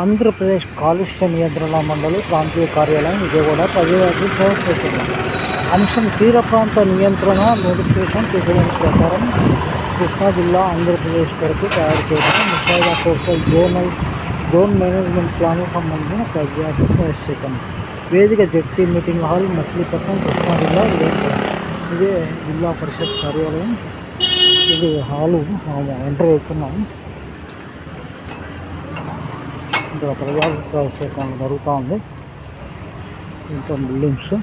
ఆంధ్రప్రదేశ్ కాలుష్య నియంత్రణ మండలి ప్రాంతీయ కార్యాలయం విజయవాడ పదివేలు ప్రవేశపెట్టింది అంశం తీర ప్రాంత నియంత్రణ నోటిఫికేషన్ తీసుకున్న ప్రకారం కృష్ణా జిల్లా ఆంధ్రప్రదేశ్ కొరకు తయారు చేసిన ముసాయిదా కోస్టల్ జోనల్ జోన్ మేనేజ్మెంట్ ప్లాన్కు సంబంధించిన ప్రజాకు ప్రవేశిస్తాం వేదిక ZP meeting hall Machilipatnam Krishna జిల్లా ఇదే జిల్లా పరిషత్ కార్యాలయం. ఇది హాలు. ఎంటర్ అవుతున్నాం. ఇక్కడ ప్రజాభిప్రాయ జరుగుతూ ఉంది. ఇంకా బిల్డింగ్స్.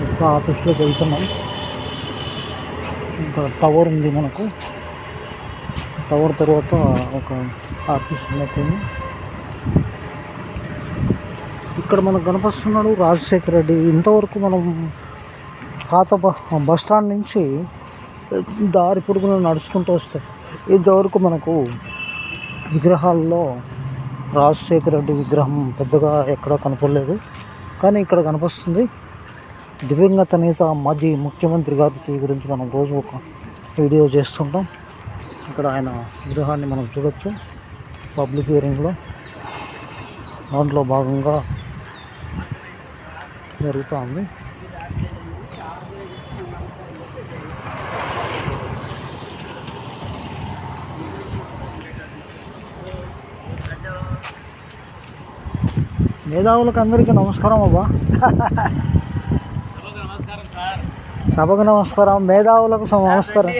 ఇంకా ఆఫీస్లోకి వెళ్తున్నాం. ఇంకా టవర్ ఉంది మనకు. టవర్ తర్వాత ఒక ఆఫీస్ ఉన్నట్టుంది. ఇక్కడ మనకు కనిపిస్తున్నాడు రాజశేఖర రెడ్డి. ఇంతవరకు మనం పాత బ- బస్ స్టాండ్ నుంచి దారి పొడుగున నడుచుకుంటూ వస్తే ఇంతవరకు మనకు విగ్రహాల్లో రాజశేఖర రెడ్డి విగ్రహం పెద్దగా ఎక్కడా కనపడలేదు. కానీ ఇక్కడ కనిపిస్తుంది దివంగత నేత మాజీ ముఖ్యమంత్రి గారి గురించి మనం రోజు ఒక వీడియో చేస్తుంటాం. ఇక్కడ ఆయన విగ్రహాన్ని మనం చూడొచ్చు. పబ్లిక్ హియరింగ్లో దాంట్లో భాగంగా జరుగుతూ ఉంది. మేధావులకు అందరికీ నమస్కారం అబ్బా. సభకు నమస్కారం మేధావులకు నమస్కారం.